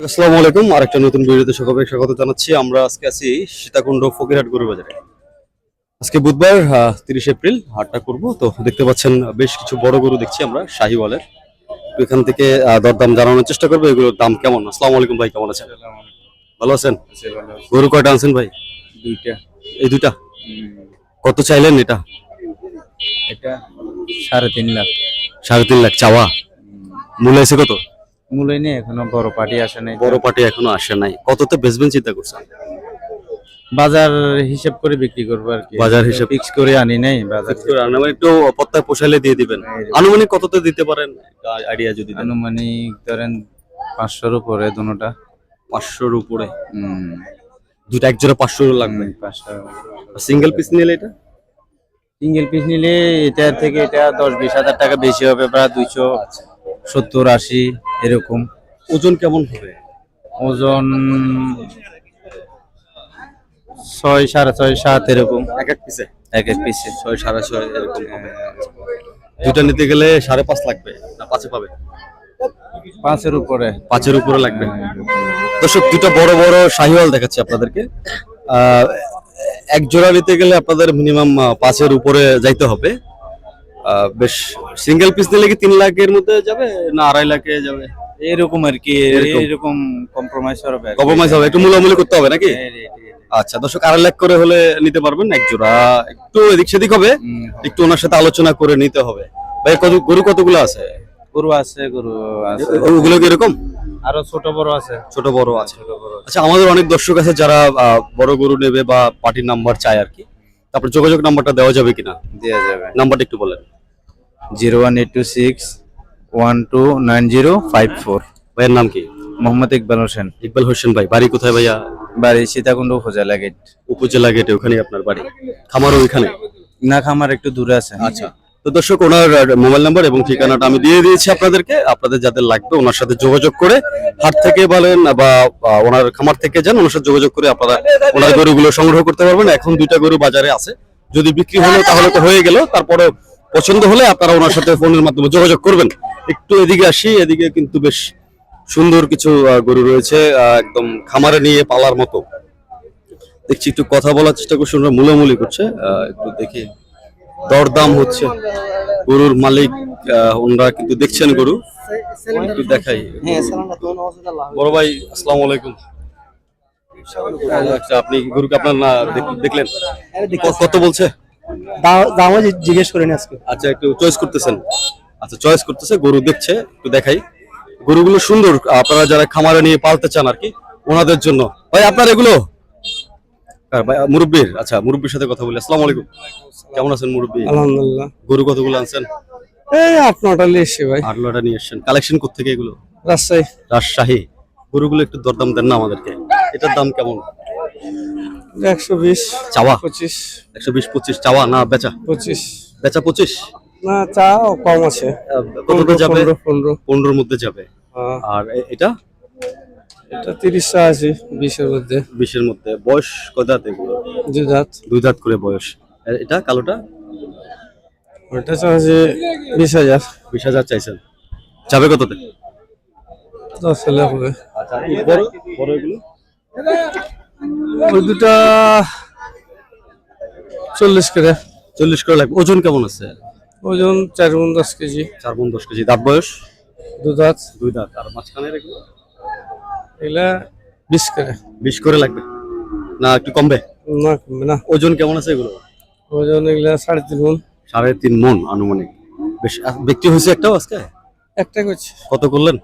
আসসালামু আলাইকুম। আরেকটা নতুন ভিডিওতে সকলকে স্বাগত জানাচ্ছি। আমরা আজকে আছি সীতাকুণ্ড ফকিরহাট গরু বাজারে। আজকে বুধবার তিরিশ এপ্রিল হাটটা করব। তো দেখতে পাচ্ছেন বেশ কিছু বড় গরু দেখছি আমরা শাহিওয়ালের। তো এখান থেকে দরদাম জানানোর চেষ্টা করব। এগুলোর দাম কেমন? আসসালামু আলাইকুম ভাই কেমন আছেন? ভালো আছেন? গরু কয়টা আনছেন ভাই? দুইটা। এই দুইটা? কত চাইলেন এটা? এটা সাড়ে তিন লাখ। সাড়ে তিন লাখ চাওয়া। মূল্য এসে কত? মূল্য নেই এখনও বড় পার্টি আসে নাই। বড় পার্টি এখনও আসে নাই। কততে বেচবেন চিন্তা করছেন? বাজার হিসাব করে বিক্রি করব আর কি। বাজার হিসেব- ফিক্স করে আনি নাই বাজার। মানে একটু পত্তায় পোষাইলে দিয়ে দিবেন। আনুমানিক কততে দিতে পারেন? আইডিয়া যদি আনুমানিক ধরেন পাঁচশোর উপরে দুটা। পাঁচশোর উপরে? দুটা এক জোড়া পাঁচশো লাগবে। পাঁচশো সিঙ্গেল পিস নিলে এটা? সিঙ্গেল পিস নিলে এটার থেকে এটা দশ বিশ হাজার টাকা বেশি হবে প্রায় দুইশো। সত্তর আশি এরকম। ওজন কেমন হবে? ওজন ছয় সাড়ে ছয় সাত এরকম। এক এক পিসে এক এক পিসে ছয় সাড়ে ছয় এরকম হবে দুটা নিতে গেলে সাড়ে পাঁচ লাগবে না পাঁচে পাবে? পাঁচের উপরে। পাঁচের উপরে লাগবে। দর্শক দুটো বড় বড় শাহিওয়াল দেখাচ্ছি আপনাদেরকে। আহ, এক জোড়া নিতে গেলে আপনাদের মিনিমাম পাঁচের উপরে যাইতে হবে। বেশ সিঙ্গেল পিস নিলে কি তিন লাখের মধ্যে যাবে না আড়াই লাখে যাবে? এরকম আর কি এরকম। কম্প্রোমাইজ হবে। কম্প্রোমাইজ হবে একটু মূলামূলি করতে হবে নাকি? রে। আচ্ছা দর্শক আড়াই লাখ করে হলে নিতে পারবেন এক জোড়া। একটু এদিক সেদিক হবে একটু ওনার সাথে আলোচনা করে নিতে হবে। ভাই কত গরু কতগুলো আছে? গরু আছে গরু আছে। ওগুলো কি এরকম? আরও ছোট বড় আছে। ছোট বড় আছে। আচ্ছা আমাদের অনেক দর্শক আছে যারা বড় গরু নেবে বা পার্টির নাম্বার চায় আর কি। তারপর যোগাযোগ নাম্বারটা দেওয়া যাবে কিনা? দেওয়া যাবে। নাম্বারটা একটু বলেন। Zero one eight two six one two nine zero five four. ভাইয়ের নাম কি? মোহাম্মদ ইকবাল হোসেন। ইকবাল হোসেন ভাই বাড়ি কোথায় ভাইয়া? বাড়ি সীতাকুণ্ড উপজেলা গেট। উপজেলা গেটে ওখানেই আপনার বাড়ি। খামারও ওইখানে? না খামার একটু দূরে আছে। আচ্ছা। তো দর্শক ওনার মোবাইল নাম্বার এবং ঠিকানাটা আমি দিয়ে দিয়েছি আপনাদেরকে। আপনাদের যাদের লাগবে ওনার সাথে যোগাযোগ করে হাট থেকে বলেন বা ওনার খামার থেকে যান ওনার সাথে যোগাযোগ করে আপনারা ওনার গরুগুলো সংগ্রহ করতে পারবেন। এখন দুইটা গরু বাজারে আছে। যদি বিক্রি হলো তাহলে তো হয়ে গেল। তারপরে পছন্দ হলে আপনারা ওনার সাথে ফোনের মাধ্যমে যোগাযোগ করবেন। একটু এদিকে আসি এদিকে কিন্তু বেশ সুন্দর কিছু গরু রয়েছে একদম খামারে নিয়ে পালার মতো। দেখছি একটু কথা বলার চেষ্টা করছি ওনারা মূলামূলি করছে একটু দেখি। দরদাম হচ্ছে। গরুর মালিক আহ, ওনারা কিন্তু দেখছেন গরু। একটু দেখাই। বড় ভাই আসসালামু আলাইকুম। আচ্ছা আপনি গরুকে আপনার না দেখলেন? কত বলছে? দামও জিজ্ঞেস করিনি আজকে। আচ্ছা একটু চয়েস করতেছেন। আচ্ছা চয়েস করতেছে গরু দেখছে একটু দেখাই। গরুগুলো সুন্দর আপনারা যারা খামারে নিয়ে পালতে চান আর কি ওনাদের জন্য। ভাই আপনার এগুলো? ভাই মুরব্বীর? আচ্ছা মুরব্বীর সাথে কথা বলি। আসসালামু আলাইকুম। কেমন আছেন মুরব্বী? আলহামদুলিল্লাহ। গরু কতগুলো আনছেন? এই আট নটা এসছি ভাই। আট নিয়ে এসছেন। কালেকশন থেকে এগুলো? রাজশাহী। রাজশাহী। গরুগুলো একটু দরদাম দেন না আমাদেরকে। এটার দাম কেমন? একশো বিশ চাওয়া? পঁচিশ। একশো বিশ পঁচিশ চাওয়া না বেচা? পঁচিশ। বেচা পঁচিশ? না চা কম আছে। কতটা যাবে? পনেরো পনেরো। পনেরোর মধ্যে যাবে। হ্যাঁ, আর এটা? এটা তিরিশটা আছে বিশের মধ্যে। বিশের মধ্যে। বয়স এগুলো? দুই দাঁত। দুই দাঁত করে বয়স। এটা কালোটা? ওটা আছে বিশ হাজার। বিশ হাজার চাইছেন। যাবে কততে? দশ হলে হবে। আচ্ছা বড় বড় এগুলো? ওই দুটা চল্লিশ করে। চল্লিশ করে লাগবে। ওজন কেমন আছে? ওজন চার গুণ দশ কেজি। চার বোন দশ কেজি। দাঁত বয়স? দু দাঁত। দুই দাঁত। আর মাঝখানে এগুলো? এগুলা বিশ করে। বিশ করে লাগবে। না একটু কমবে? না কমবে না। ওজন কেমন আছে এগুলো? ওজন এগুলা সাড়ে তিন গুণ। সাড়ে তিন মন আনুমানিক। বেশ বিক্রি হয়েছে একটাও আজকে? একটা করছে। কত করলেন?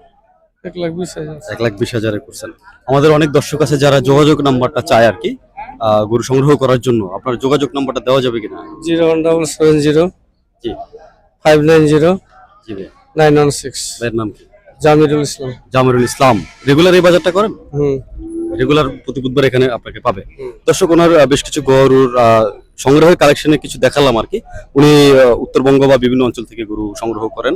এক লাখ বিশ হাজার। এক লাখ বিশ হাজারে করছেন। আমাদের অনেক দর্শক আছে যারা যোগাযোগ নাম্বারটা চায় আর কি গরু সংগ্রহ করার জন্য। আপনার যোগাযোগ নাম্বারটা দেওয়া যাবে কিনা? Zero one double seven zero G. Five nine zero G nine one six. ভাইয়ের নাম কি? জামিরুল ইসলাম। জামিরুল ইসলাম। রেগুলার এই বাজারটা করেন? হুম। রেগুলার প্রতি বুধবার এখানে আপনাকে পাবে। দর্শক ওনার বেশ কিছু গরুর সংগ্রহের কালেকশনে কিছু দেখালাম আর কি। উনি উত্তরবঙ্গ বা বিভিন্ন অঞ্চল থেকে গরু সংগ্রহ করেন।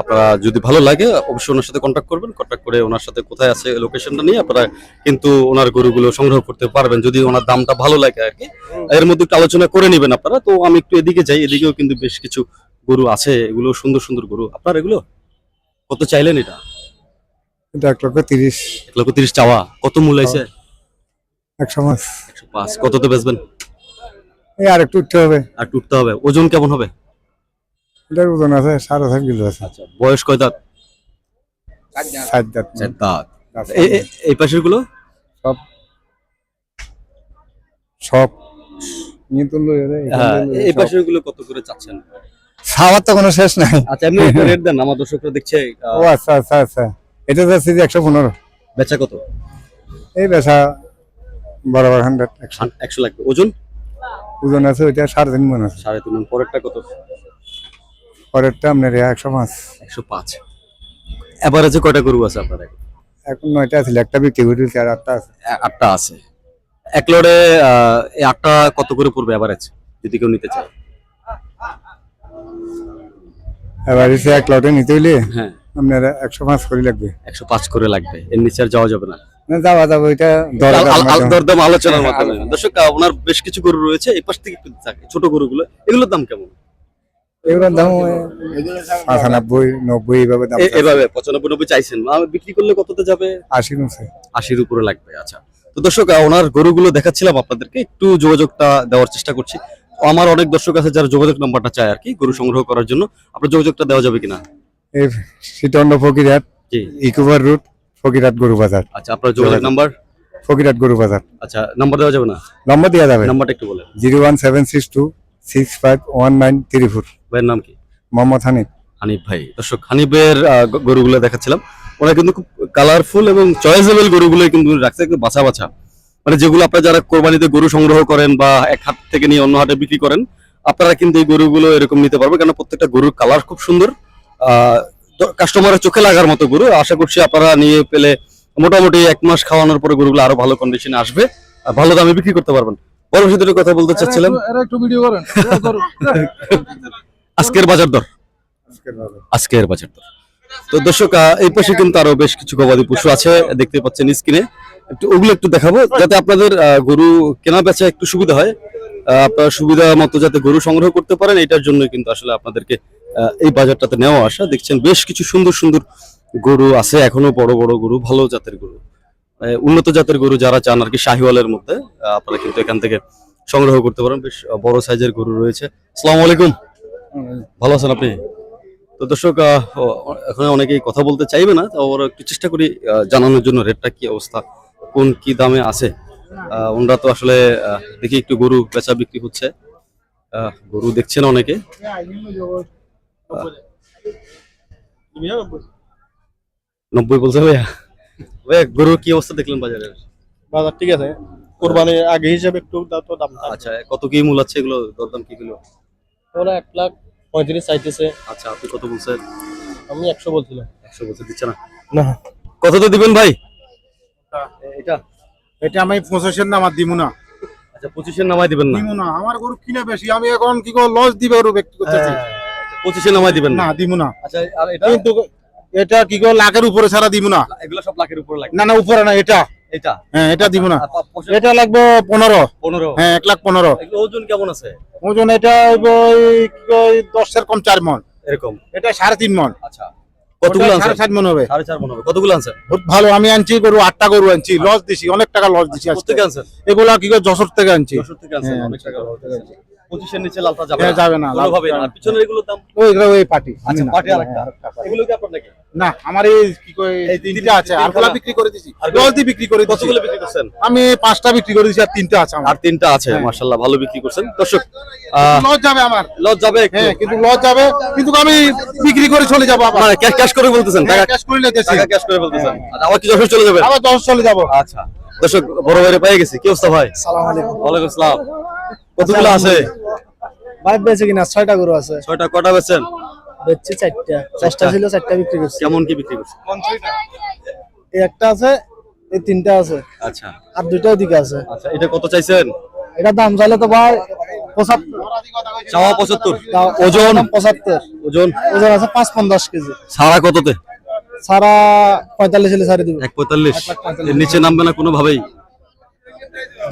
আপনারা যদি ভালো লাগে অবশ্যই ওনার সাথে কন্ট্যাক্ট করবেন। কন্ট্যাক্ট করে ওনার সাথে কোথায় আছে লোকেশনটা নিয়ে আপনারা কিন্তু ওনার গরুগুলো সংগ্রহ করতে পারবেন। যদি ওনার দামটা ভালো লাগে আর কি এর মধ্যে একটু আলোচনা করে নেবেন আপনারা। তো আমি একটু এদিকে যাই এদিকেও কিন্তু বেশ কিছু গরু আছে। এগুলো সুন্দর সুন্দর গরু। আপনার এগুলো কত চাইলেন এটা? এটা এক লক্ষ তিরিশ। এক লক্ষ তিরিশ চাওয়া। কত মূল্য আছে? একশো মাস একশো পাঁচ। কততে বেচবেন? এই আর একটু উঠতে হবে। আর টুটতে হবে। ওজন কেমন হবে? এটার ওজন আছে সাড়ে সাত কিলো আছে। আচ্ছা বয়স কয় দাঁত? সাত দাঁত। চার দাঁত। এই পাশেরগুলো সব। সব হ্যাঁ থেকে এই পাশেরগুলো কত করে চাচ্ছেন? খাওয়ার তো কোনো শেষ নাই। আচ্ছা এমনি রেট দেন আমার দর্শকরা দেখছে ও আচ্ছা আচ্ছা আচ্ছা। এটা যাচ্ছে যে একশো পনেরো। বেচা কত? এই বেচা বরাবর হান্ড্রেড একশো। একশো লাগবে। ওজন? ওজন আছে ওইটা সাড়ে তিন মন আছে। সাড়ে তিন মণ। পরেরটা কত? পরেরটা আপনার একশো পাঁচ। একশো পাঁচ। এভারেজে কয়টা গরু আছে আপনার এখন? নয়টা আছে একটা বিক্রি করে দিয়েছে আর আটটা আছে। আটটা আছে। এক লড়ে আটটা কত করে পড়বে এভারেজ যদি কেউ নিতে চায়? এবার এসে এক লটে নিতে হইলে হ্যাঁ। আপনার একশো পাঁচ করে লাগবে। একশো পাঁচ করে লাগবে এর নিচে আর যাওয়া যাবে না। যাওয়া যাবে ওইটা দরদাম আলোচনার মাধ্যমে। দর্শক ওনার বেশ কিছু গরু রয়েছে এই পাশ থেকে থাকে ছোট গরুগুলো এগুলোর দাম কেমন? এগুলোর দাম ওই নব্বই এইভাবে দাম এভাবে পঁচানব্বই নব্বই চাইছেন। বিক্রি করলে কততে যাবে? আশি নিচে আশির উপরে লাগবে আচ্ছা। তো দর্শক ওনার গরুগুলো দেখাচ্ছিলাম আপনাদেরকে একটু যোগাযোগটা দেওয়ার চেষ্টা করছি। আমার অনেক দর্শক আছে যারা যোগাযোগ নাম্বারটা চায় আর কি গরু সংগ্রহ করার জন্য। আপনার যোগাযোগটা দেওয়া যাবে কিনা? এই সিটন্ড ফকিরহাট জি। ইকুবার রুট ফকিরহাট গরু বাজার। আচ্ছা আপনার যোগাযোগ। নাম্বার? ফকিরহাট গরু বাজার। আচ্ছা নাম্বার দেওয়া যাবে না? নাম্বার দেওয়া যাবে। নাম্বারটা একটু বলেন। Zero one seven six two six five one nine three four. ভাইয়ের নাম কি? মোহাম্মদ হানিফ। হানিফ ভাই। দর্শক হানিফের আহ, গ- গরুগুলো দেখাচ্ছিলাম। ওরা কিন্তু খুব কালারফুল এবং চয়েসেবল গরুগুলো কিন্তু রাখছে একটু বাছা বাছা। মানে যেগুলো আপনারা যারা কোরবানিতে গরু সংগ্রহ করেন বা এক হাট থেকে নিয়ে অন্য হাটে বিক্রি করেন আপনারা কিন্তু এই গরুগুলো এরকম নিতে পারবেন। কারণ প্রত্যেকটা গরুর কালার খুব সুন্দর। কাস্টমারের চোখে লাগার মতো গরু। আশা করছি আপনারা নিয়ে পেলে মোটামুটি এক মাস খাওয়ানোর পরে গরুগুলো আরও ভালো কন্ডিশনে আসবে। আর ভালো দামে বিক্রি করতে পারবেন। বড় সাথে কথা বলতে চাচ্ছিলাম। একটু ভিডিও করেন। আজকের বাজার দর? আজকের বাজার দর। তো দর্শক এই পাশে কিন্তু আরও বেশ কিছু গবাদি পশু আছে দেখতে পাচ্ছেন স্ক্রিনে। একটু ওগুলো একটু দেখাবো যাতে আপনাদের গরু কেনা বেচা একটু সুবিধা হয়। আপনারা সুবিধা মতো যাতে গরু সংগ্রহ করতে পারেন এটার জন্য কিন্তু আসলে আপনাদেরকে এই বাজারটাতে নেওয়া আসা। দেখছেন বেশ কিছু সুন্দর সুন্দর গরু আছে এখনও বড় বড় গরু ভালো জাতের গরু। উন্নত জাতের গরু যারা চান আর কি শাহিওয়ালের মধ্যে আপনারা কিন্তু এখান থেকে সংগ্রহ করতে পারেন। বেশ বড় সাইজের গরু রয়েছে। আসসালামু আলাইকুম। ভালো আছেন আপনি? তো দর্শক এখন অনেকেই কথা বলতে চাইবে না তো ওরা একটু চেষ্টা করি জানানোর জন্য রেটটা কি অবস্থা কোন কি দামে আছে। ওনারা তো আসলে দেখি একটু গরু বেচা বিক্রি হচ্ছে। গরু দেখছেন অনেকে। নব্বই বলছে ভাইয়া। ভাইয়া গরুর কি অবস্থা দেখলেন বাজারে? বাজার ঠিক আছে। কোরবানির আগে হিসাবে একটু দাম আচ্ছা কত কি মূল আছে এগুলো দরদাম কি গুলো ওরা এক লাখ পঁয়ত্রিশ চাইতেছে। আচ্ছা আপনি কত বলছেন? আমি একশো বলছিলাম। একশো বলছে দিচ্ছে না। না। কত তো দিবেন ভাই? এটা এটা আমি পঁচাশের নাম আর দিব না। আচ্ছা পঁচিশের নামাই দিবেন না? দিব না আমার গরু কিনে বেশি আমি এখন কি করে লস দিবে গরু ব্যক্তি করতেছি পঁচিশের নামাই দিবেন না? না দিব না। আচ্ছা আর এটা? কিন্তু এটা কি করে লাখের উপরে ছাড়া দিব না। এগুলো সব লাখের উপর লাগে। না না উপরে না এটা। এটা? হ্যাঁ এটা দিব না। এটা লাগবে পনেরো। পনেরো। হ্যাঁ এক লাখ পনেরো। ওজন কেমন আছে? ওজন এটা দশের কম চার মন। এরকম? এটা সাড়ে তিন মন। আচ্ছা। কতগুলো ওটা আনছেন? সাড়ে সাত মন হবে। সাড়ে চার মনে হবে। কতগুলো আনছেন? বহুত ভালো আমি আনছি গরু আটটা গরু আনছি। লস দিছি অনেক টাকা লস দিছি কোথেকে এগুলা কি যশোর থেকে আনছি। যশোর থেকে আনছেন হ্যাঁ, অনেক টাকা পঁচিশের নিচে লালটা যাবে হ্যাঁ, না যাবে না, লাল কোনোভাবেই না। পিছনের এগুলোর দাম? ওই ওই পার্টি আচ্ছা পাটি আরেকটা। এগুলো কি আপনার নাকি? না আমার এই কি কয় এই তিনটা আছে। আর? গুলা বিক্রি করে দিছি। বিক্রি করে দিছি। কতগুলো বিক্রি করছেন? আমি পাঁচটা বিক্রি করে দিছি আর তিনটা আছে আমার। আর তিনটা আছে হ্যাঁ। মার্শাল্লাহ ভালো বিক্রি করছেন। দর্শক লস যাবে আমার। লস যাবে হ্যাঁ কিন্তু লস যাবে। কিন্তু আমি বিক্রি করে চলে যাব আবার। মানে ক্যাশ ক্যাশ করে বলতেছেন টাকা ক্যাশ করে নিতেছি টাকা ক্যাশ করে বলতেছেন। আচ্ছা, আবার কি যশোর চলে যাবেন? আবার দশ চলে যাব। আচ্ছা দর্শক বড় পেয়ে গেছি। কি অবস্থা ভাই? ওয়ালাইকুম আসসালাম। কতগুলো আছে? ভাই বেঁচে কিনা ছয়টা গরু আছে। ছয়টা কটা বেচছেন? বেচছি চারটা। দশটা ছিল চারটা বিক্রি করছি। কেমন কি বিক্রি করছেন? এই একটা আছে এই তিনটা আছে। আচ্ছা। আর দুইটা ওদিকে আছে। আচ্ছা এটা কত চাইছেন? এটা দাম চাইলে তো ভাই চাওয়া পঁচাত্তর। ওজন? পঁচাত্তর। ওজন? ওজন আছে পাঁচ পঞ্চাশ কেজি। সারা কততে? সারা পঁয়তাল্লিশ হলে ছাড়ি দিব। এক পঁয়তাল্লিশ। নিচে নামবে না কোনোভাবেই?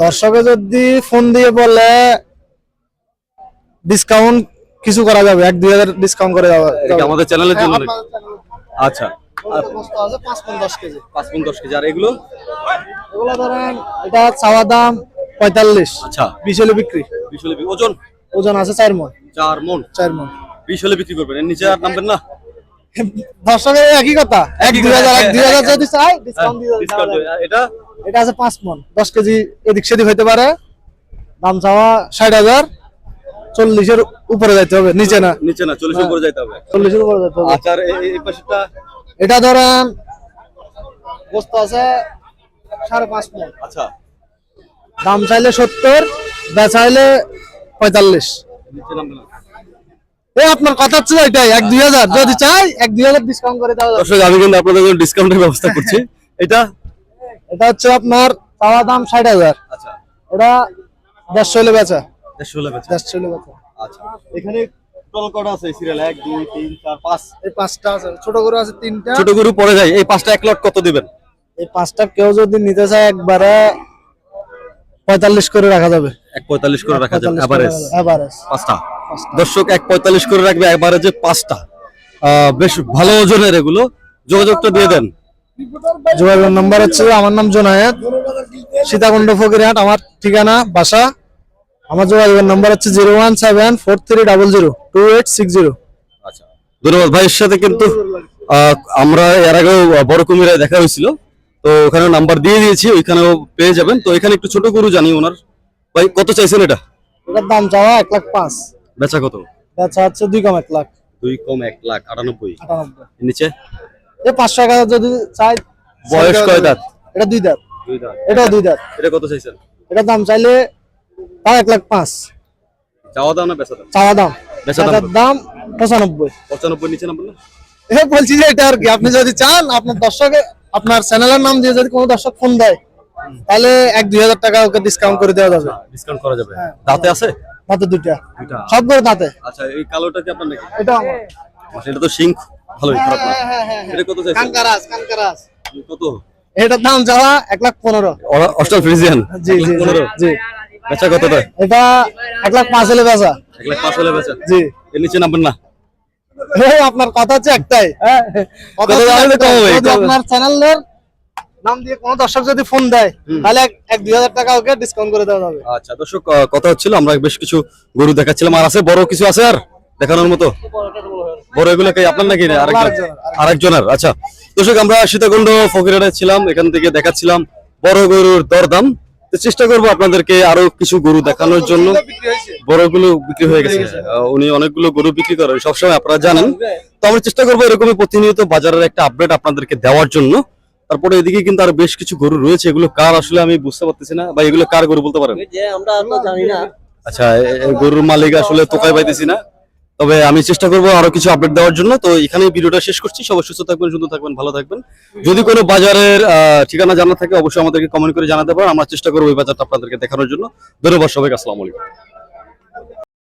দর্শকে যদি ফোন দিয়ে বলে ডিসকাউন্ট কিছু করা যাবে এক দুই হাজার ডিসকাউন্ট করে যাবে। আমাদের চ্যানেলের জন্য আচ্ছা। পাঁচ দশ কেজি। পাঁচ পন দশ কেজি। আর এগুলো? এগুলো ধরেন এটা চাওয়া দাম পঁয়তাল্লিশ। আচ্ছা। বিশ হলে বিক্রি। বিশ হলে ওজন? ওজন আছে চার মন। চার মন? চার মন। বিশ হলে বিক্রি করবেন। এর নিচে আর নামবেন না? দর্শকের একই কথা। এক দুই হাজার এক দুই হাজার হ্যাঁ, যদি চাই ডিসকাউন্ট। আর এটা? এটা আছে পাঁচ মন দশ কেজি এদিক সেদিক হইতে পারে। দাম চাওয়া ষাট হাজার চল্লিশের উপরে যাইতে হবে নিচে না। নিচে না চল্লিশ উপরে যাইতে হবে। চল্লিশের উপরে যাইতে হবে। আচ্ছা এই- এটা ধরেন আছে সাড়ে পাঁচ মন। আচ্ছা। দাম চাইলে সত্তর বেচাইলে পঁয়তাল্লিশ। এই আপনার কথা ছিল এটাই এক দুই হাজার। যদি চাই এক দুই হাজার ডিসকাউন্ট করে দেওয়া আমি কিন্তু আপনাদের জন্য ডিসকাউন্টের ব্যবস্থা করছি। এটা এটা হচ্ছে আপনার চাওয়া দাম ষাট হাজার। আচ্ছা। এটা দেড়শো হলে বেচা। দেড়শো হলে বেচা। দেড়শো হলে বেচা। আচ্ছা। এখানে টোটাল কটা আছে সিরিয়াল এক দুই তিন চার পাঁচ? এই পাঁচটা আছে। ছোট গরু আছে তিনটা। ছোট গরু যায়। এই পাঁচটা এক লট কত দিবেন? এই পাঁচটা কেউ যদি নিতে চায় একবারে পঁয়তাল্লিশ করে রাখা যাবে। এক পঁয়তাল্লিশ করে রাখা যাবে। এভারেজ এভারেজ পাঁচটা। দর্শক এক পঁয়তাল্লিশ করে রাখবে এভারেজে পাঁচটা। আহ, বেশ ভালো ওজনের এগুলো। যোগাযোগটা দিয়ে দেন। যোগাযোগ নাম্বার হচ্ছে আমার নাম জোনায়েত সীতাকুণ্ড ফকিরহাট আমার ঠিকানা বাসা। আমার যোগাযোগের নাম্বার হচ্ছে zero one seven four three double zero two eight six zero. আচ্ছা ধন্যবাদ ভাইয়ের সাথে কিন্তু আমরা এর আগেও বড় কুমিরায় দেখা হয়েছিল। তো ওখানে নাম্বার দিয়ে দিয়েছি ওইখানেও পেয়ে যাবেন। তো এখানে একটু ছোট গরু জানি ওনার। ভাই কত চাইছেন এটা? এটার দাম চাওয়া এক লাখ পাঁচ। বেচা কত? বেচা হচ্ছে দুই কম এক লাখ। দুই কম এক লাখ আটানব্বই। আটানব্বই। নিচে? পাঁচশো হাজার যদি চাই বয়স কয় দাঁত? এটা দুই দাঁত। এটাও দুই দাঁত। এটা কত চাইছেন? এটার দাম চাইলে তাও এক লাখ পাঁচ। চাওয়া দাম না বেচা দাম? চাওয়া দাম। দাম পঁচানব্বই। পঁচানব্বই নিচে নাম্বার না? এ বলছি যে এটা আর কি আপনি যদি চান আপনার দর্শকে আপনার চ্যানেলের নাম দিয়ে যদি কোনো দর্শক ফোন দেয় তাহলে এক দুই হাজার টাকা ওকে ডিসকাউন্ট করে দেওয়া যাবে। ডিসকাউন্ট করা যাবে। দাঁতে আছে? দাঁতে দুইটা। সব করে দাঁতে। আচ্ছা এই কালোটা কি আপনার নাকি? এটা আমার। আচ্ছা, এটা তো সিঙ্ক ভালোই খারাপ না? হ্যাঁ হ্যাঁ এটা কত চাইছেন? কাঙ্কারাজ কাঙ্কারাজ কত? এটার দাম যাওয়া এক লাখ পনেরো। অ- ফ্রিজিয়ান? জি জি জি, বেচা কতটা এটা? এক লাখ পাঁচ হলে বেচা। এক লাখ পাঁচ হলে বেচা? জি। এর নিচে নামবেন না। এই আপনার কথা হচ্ছে একটাই? আপনার চ্যানেলের নাম দিয়ে কোনো দর্শক যদি ফোন দেয় তাহলে এক- দুই হাজার টাকা ওকে ডিসকাউন্ট করে দেওয়া হবে আচ্ছা দর্শক কথা হচ্ছিল আমরা বেশ কিছু গরু দেখাচ্ছিলাম। আর আছে বড় কিছু আছে আর? দেখানোর মতো? বড় এগুলো কি আপনার নাকি আরেকজন আরেকজনের? আচ্ছা। দর্শক আমরা সীতাকুণ্ড ফকিরাটে ছিলাম এখান থেকে দেখাচ্ছিলাম বড় গরুর দরদাম। চেষ্টা করব আপনাদেরকে আরও কিছু গরু দেখানোর জন্য। বড়গুলো বিক্রি হয়ে গেছে। উনি অনেকগুলো গরু বিক্রি করেন সবসময় আপনারা জানেন। তো আমরা চেষ্টা করব এরকমই প্রতিনিয়ত বাজারের একটা আপডেট আপনাদেরকে দেওয়ার জন্য। তারপরে এদিকে কিন্তু আরও বেশ কিছু গরু রয়েছে। এগুলো কার আসলে আমি বুঝতে পারতেছি না। বা এগুলো কার গরু বলতে পারেন? আমরা তো জানি না। আচ্ছা গরুর মালিক আসলে তোকাই পাইতেছি না। তবে আমি চেষ্টা করব আরও কিছু আপডেট দেওয়ার জন্য। তো এখানে ভিডিওটা শেষ করছি। সবাই সুস্থ থাকবেন সুন্দর থাকবেন, ভালো থাকবেন। যদি কোনো বাজারের ঠিকানা জানা থাকে, অবশ্যই আমাদেরকে কমেন্ট করে জানাতে পারেন। আমরা চেষ্টা করব এই বাজারটা আপনাদেরকে দেখানোর জন্য। ধন্যবাদ সবাইকে, আসসালামু আলাইকুম।